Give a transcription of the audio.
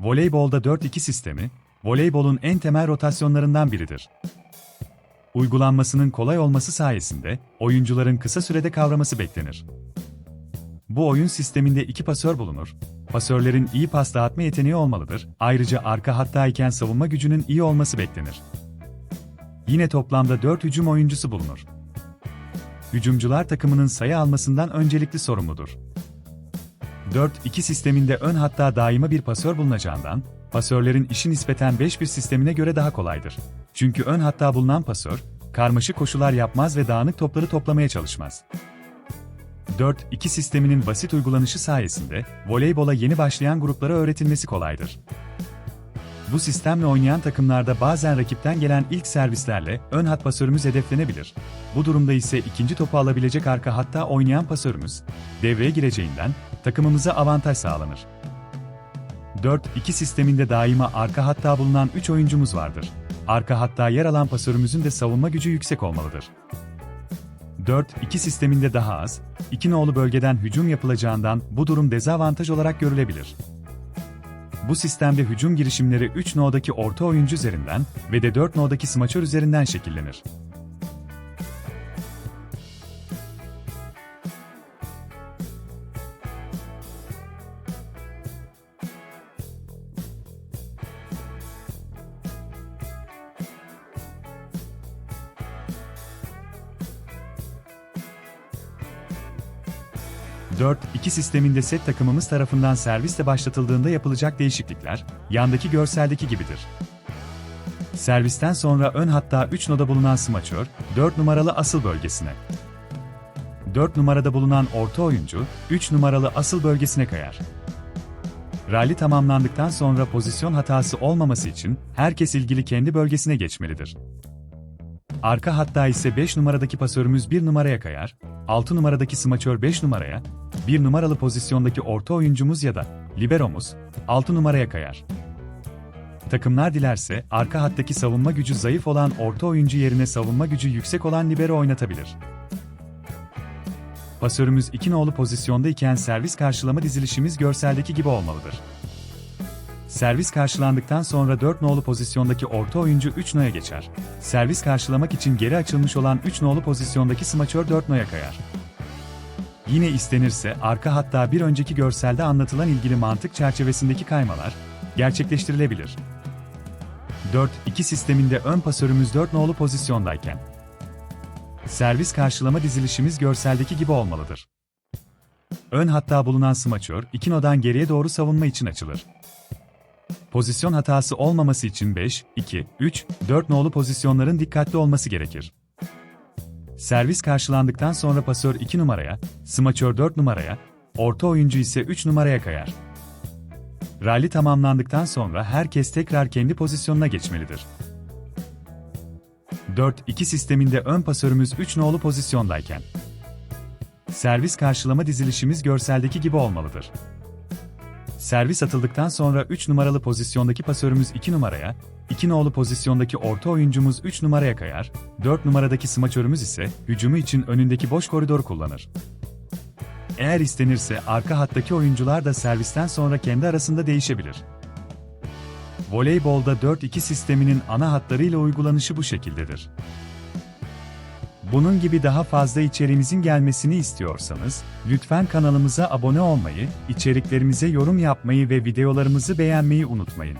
Voleybolda 4-2 sistemi, voleybolun en temel rotasyonlarından biridir. Uygulanmasının kolay olması sayesinde oyuncuların kısa sürede kavraması beklenir. Bu oyun sisteminde iki pasör bulunur. Pasörlerin iyi pas dağıtma yeteneği olmalıdır. Ayrıca arka hattayken savunma gücünün iyi olması beklenir. Yine toplamda 4 hücum oyuncusu bulunur. Hücumcular takımının sayı almasından öncelikli sorumludur. 4-2 sisteminde ön hatta daima bir pasör bulunacağından, pasörlerin işi nispeten 5-1 sistemine göre daha kolaydır. Çünkü ön hatta bulunan pasör, karmaşık koşular yapmaz ve dağınık topları toplamaya çalışmaz. 4-2 sisteminin basit uygulanışı sayesinde voleybola yeni başlayan gruplara öğretilmesi kolaydır. Bu sistemle oynayan takımlarda bazen rakipten gelen ilk servislerle ön hat pasörümüz hedeflenebilir. Bu durumda ise ikinci topu alabilecek arka hatta oynayan pasörümüz devreye gireceğinden takımımıza avantaj sağlanır. 4-2 sisteminde daima arka hatta bulunan 3 oyuncumuz vardır. Arka hatta yer alan pasörümüzün de savunma gücü yüksek olmalıdır. 4-2 sisteminde daha az, iki nolu bölgeden hücum yapılacağından bu durum dezavantaj olarak görülebilir. Bu sistemde hücum girişimleri 3 nodaki orta oyuncu üzerinden ve de 4 nodaki smaçör üzerinden şekillenir. Dört, iki sisteminde set takımımız tarafından servisle başlatıldığında yapılacak değişiklikler, yandaki görseldeki gibidir. Servisten sonra ön hatta 3 noda bulunan smaçör, 4 numaralı asıl bölgesine. 4 numarada bulunan orta oyuncu, 3 numaralı asıl bölgesine kayar. Rally tamamlandıktan sonra pozisyon hatası olmaması için herkes ilgili kendi bölgesine geçmelidir. Arka hatta ise 5 numaradaki pasörümüz 1 numaraya kayar, 6 numaradaki smaçör 5 numaraya, 1 numaralı pozisyondaki orta oyuncumuz ya da liberomuz 6 numaraya kayar. Takımlar dilerse arka hattaki savunma gücü zayıf olan orta oyuncu yerine savunma gücü yüksek olan libero oynatabilir. Pasörümüz 2 nolu pozisyondayken servis karşılama dizilişimiz görseldeki gibi olmalıdır. Servis karşılandıktan sonra 4 nolu pozisyondaki orta oyuncu 3 noya geçer. Servis karşılamak için geri açılmış olan 3 nolu pozisyondaki smaçör 4 noya kayar. Yine istenirse arka hatta bir önceki görselde anlatılan ilgili mantık çerçevesindeki kaymalar gerçekleştirilebilir. 4-2 sisteminde ön pasörümüz 4 nolu pozisyondayken servis karşılama dizilişimiz görseldeki gibi olmalıdır. Ön hatta bulunan smaçör 2 nodan geriye doğru savunma için açılır. Pozisyon hatası olmaması için 5, 2, 3, 4 nolu pozisyonların dikkatli olması gerekir. Servis karşılandıktan sonra pasör 2 numaraya, smaçör 4 numaraya, orta oyuncu ise 3 numaraya kayar. Rally tamamlandıktan sonra herkes tekrar kendi pozisyonuna geçmelidir. 4-2 sisteminde ön pasörümüz 3 nolu pozisyondayken. Servis karşılama dizilişimiz görseldeki gibi olmalıdır. Servis atıldıktan sonra 3 numaralı pozisyondaki pasörümüz 2 numaraya, 2 nolu pozisyondaki orta oyuncumuz 3 numaraya kayar, 4 numaradaki smaçörümüz ise hücumu için önündeki boş koridoru kullanır. Eğer istenirse arka hattaki oyuncular da servisten sonra kendi arasında değişebilir. Voleybolda 4-2 sisteminin ana hatlarıyla uygulanışı bu şekildedir. Bunun gibi daha fazla içeriğimizin gelmesini istiyorsanız, lütfen kanalımıza abone olmayı, içeriklerimize yorum yapmayı ve videolarımızı beğenmeyi unutmayın.